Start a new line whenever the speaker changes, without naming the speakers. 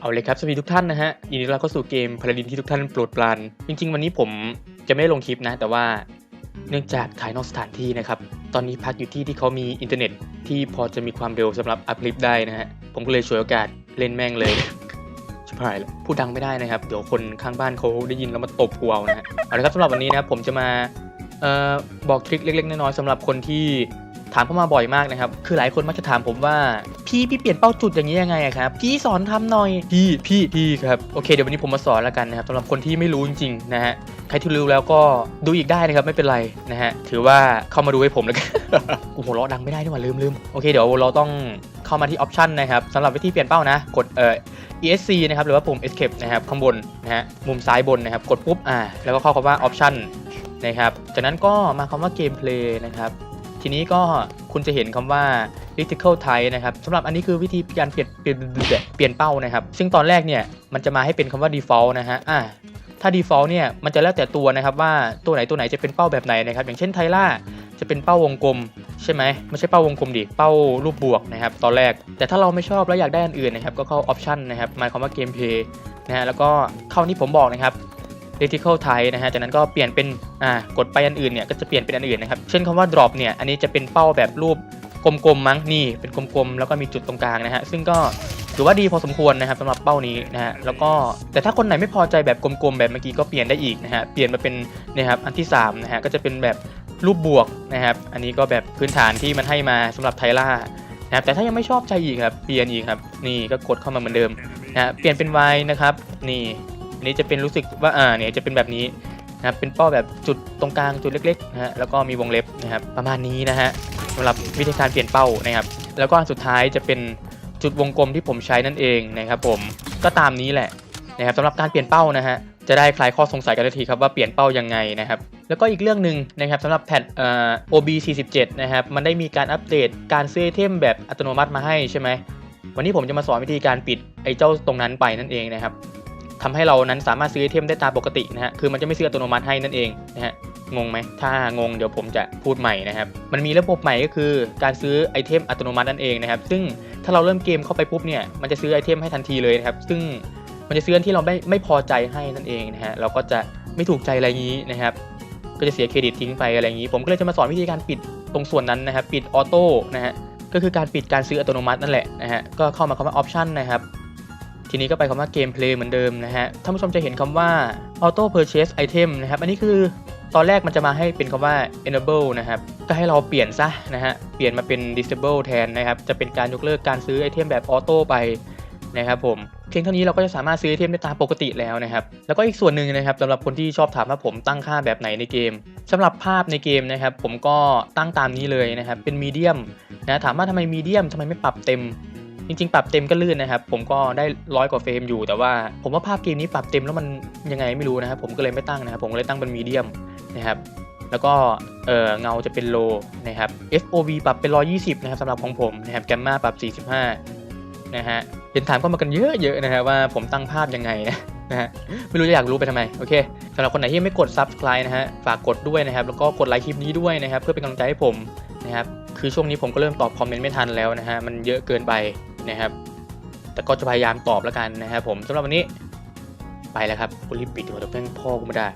เอาเลยครับสวัสดีทุกท่านนะฮะยินดีต้อนรับเข้าสู่เกมพาราดินที่ทุกท่านโปรดปราน จริง ๆ วันนี้ผมจะไม่ลงคลิปนะ แต่ว่าเนื่องจากถ่ายนอกสถานที่นะครับ ตอนนี้พักอยู่ที่ที่เขามีอินเทอร์เน็ต ที่พอจะมีความเร็วสำหรับอัพคลิปได้นะฮะ ผมก็เลยฉวยโอกาสเล่นแม่งเลยชิบหายแล้วพูดดังไม่ได้นะครับ เดี๋ยวคนข้างบ้านเขาได้ยินแล้วมาตบกูเอานะฮะเอาละครับสำหรับวันนี้นะผมจะมาเอ่อบอกทริคเล็ก ๆ น้อยๆสำหรับคนที่ ถามเข้ามาบ่อยมากนะครับ คือหลายคนมักจะถามผมว่า พี่พี่เปลี่ยนเป้าจุดอย่างนี้ยังไงอะครับ พี่สอนทำหน่อย พี่พี่พี่ครับ โอเคเดี๋ยววันนี้ผมมาสอนแล้วกันนะครับสำหรับคนที่ไม่รู้จริงๆนะฮะ ใครที่รู้แล้วก็ดูอีกได้นะครับไม่เป็นไรนะฮะ ถือว่าเข้ามาดูให้ผมแล้วกัน กูหัวเราะดังไม่ได้นี่หว่าลืมลืมโอเคเดี๋ยวเราต้องเข้ามาที่ออปชันนะครับสำหรับวิธีเปลี่ยนเป้านะ กดเอ่อ ESC นะครับหรือว่าปุ่ม Escape นะครับข้างบนนะฮะมุมซ้ายบนนะครับ กดปุ๊บอ่าแล้วก็เข้าคำว่า Option นะครับ จากนั้นก็มาคำว่า Gameplay นะครับ ทีนี้ก็คุณจะเห็นคำว่า critical type นะครับสำหรับอันนี้คือวิธีการเปลี่ยนเปลี่ยนเปลี่ยนเป้านะครับ ซึ่งตอนแรกเนี่ยมันจะมาให้เป็นคำว่า default นะฮะอ่าถ้า default เนี่ยมันจะแล้วแต่ตัวนะครับว่าตัวไหนตัวไหนจะเป็นเป้าแบบไหนนะครับ อย่างเช่นไทล่าจะเป็นเป้าวงกลมใช่ไหมไม่ใช่เป้าวงกลมดิเป้ารูปบวกนะครับ ตอนแรก แต่ถ้าเราไม่ชอบแล้วอยากได้อันอื่นนะครับ ก็เข้า option นะครับหมายความว่า gameplay นะฮะแล้วก็เข้านี่ผมบอกนะครับ critical type นะฮะจากนั้นก็เปลี่ยนเป็นอ่ากดไปอันอื่นเนี่ยก็จะเปลี่ยนเป็นอันอื่นนะครับเช่นคำว่า drop เนี่ยอันนี้จะเป็นเป้าแบบรูปกลมๆมั้งนี่เป็นกลมๆแล้วก็มีจุดตรงกลางนะฮะซึ่งก็ถือว่าดีพอสมควรนะครับสำหรับเป้านี้นะฮะแล้วก็แต่ถ้าคนไหนไม่พอใจแบบกลมๆแบบเมื่อกี้ก็เปลี่ยนได้อีกนะฮะเปลี่ยนมาเป็นนี่ยครับอันที่สามนะฮะก็จะเป็นแบบรูปบวกนะครับ อันนี้ก็แบบพื้นฐานที่มันให้มาสำหรับไทล่านะครับแต่ถ้ายังไม่ชอบใจอีกครับเปลี่ยนอีกครับนี่ก็กดเข้ามาเหมือนเดิมนะเปลี่ยนเป็น Y นะครับนี่ อันนี้จะเป็นรู้สึกว่าอ่าเนี่ยจะเป็นแบบนี้นะครับเป็นเป้าแบบจุดตรงกลางจุดเล็กๆนะฮะแล้วก็มีวงเล็บนะครับประมาณนี้นะฮะสำหรับวิธีการเปลี่ยนเป้านะครับ แล้วก็สุดท้ายจะเป็นจุดวงกลมที่ผมใช้นั่นเองนะครับ ผมก็ตามนี้แหละนะครับสำหรับการเปลี่ยนเป้านะฮะจะได้คลายข้อสงสัยกันทันทีครับว่าเปลี่ยนเป้ายังไงนะครับ แล้วก็อีกเรื่องหนึ่งนะครับสำหรับแพทเอ่อ OB 47 นะครับมันได้มีการอัปเดตการซื้อไอเทมแบบอัตโนมัติมาให้ใช่ไหมวันนี้ผมจะมาสอนวิธีการปิดไอ้เจ้าตรงนั้นไปนั่นเองนะครับ ทำให้เรานั้นสามารถซื้อไอเทมได้ตามปกตินะฮะ คือมันจะไม่ซื้ออัตโนมัติให้นั่นเองนะฮะ งงไหม ถ้างงเดี๋ยวผมจะพูดใหม่นะครับ มันมีระบบใหม่ก็คือการซื้อไอเทมอัตโนมัตินั่นเองนะครับ ซึ่งถ้าเราเริ่มเกมเข้าไปปุ๊บเนี่ย มันจะซื้อไอเทมให้ทันทีเลยนะครับ ซึ่งมันจะซื้อที่เราไม่ไม่พอใจให้นั่นเองนะฮะ เราก็จะไม่ถูกใจอะไรงนี้นะครับ ก็จะเสียเครดิตทิ้งไปอะไรอย่างนี้ ผมก็เลยจะมาสอนวิธีการปิดตรงส่วนนั้นนะครับ ปิดออโต้นะฮะ ก็คือการปิดการซื้ออัตโนมัตินั่นแหละนะฮะ ก็เข้ามาคำว่าออปชันนะครับ ทีนี้ก็ไปคำว่าเกมเพลย์เหมือนเดิมนะฮะท่านผู้ชมจะเห็นคำว่า Auto Purchase Item นะครับ อันนี้คือตอนแรกมันจะมาให้เป็นคำว่า enable นะครับ ก็ให้เราเปลี่ยนซะนะฮะ เปลี่ยนมาเป็น disable แทนนะครับ จะเป็นการยกเลิกการซื้อไอเทมแบบออโต้ไปนะครับผม เพียงเท่านี้เราก็จะสามารถซื้อไอเทมได้ตามปกติแล้วนะครับ แล้วก็อีกส่วนหนึ่งนะครับสำหรับคนที่ชอบถามว่าผมตั้งค่าแบบไหนในเกมสำหรับภาพในเกมนะครับ ผมก็ตั้งตามนี้เลยนะครับ เป็นมีเดียมนะ ถามว่าทำไมมีเดียมทำไมไม่ปรับเต็ม จริงๆ ปรับเต็มก็ลื่นนะครับ ผมก็ได้ร้อยกว่าเฟรมอยู่ แต่ว่าผมว่าภาพเกมนี้ปรับเต็มแล้วมันยังไงไม่รู้นะครับ ผมก็เลยไม่ตั้งนะครับ ผมก็เลยตั้งเป็นมีเดียมนะครับ แล้วก็เออเงาจะเป็นโลนะครับ FOV ปรับเป็น 120 นะครับสำหรับของผมนะครับ แกมมาปรับ 45 นะฮะเห็นถามเข้ามากันเยอะๆนะฮะว่าผมตั้งภาพยังไงนะนะฮะไม่รู้จะอยากรู้ไปทำไม โอเคสำหรับคนไหนที่ไม่กด subscribe นะฮะ ฝากกดด้วยนะครับ แล้วก็กดไลค์คลิปนี้ด้วยนะครับ เพื่อเป็นกำลังใจให้ผมนะครับ คือช่วงนี้ผมก็เริ่มตอบคอมเมนต์ไม่ทันแล้วนะฮะ มันเยอะเกินไป นะครับ แต่ก็จะพยายามตอบแล้วกันนะครับผมสำหรับวันนี้ไปแล้วครับกูรีบปิดดีกว่าเดี๋ยวแม่งพ่อกูไม่ได้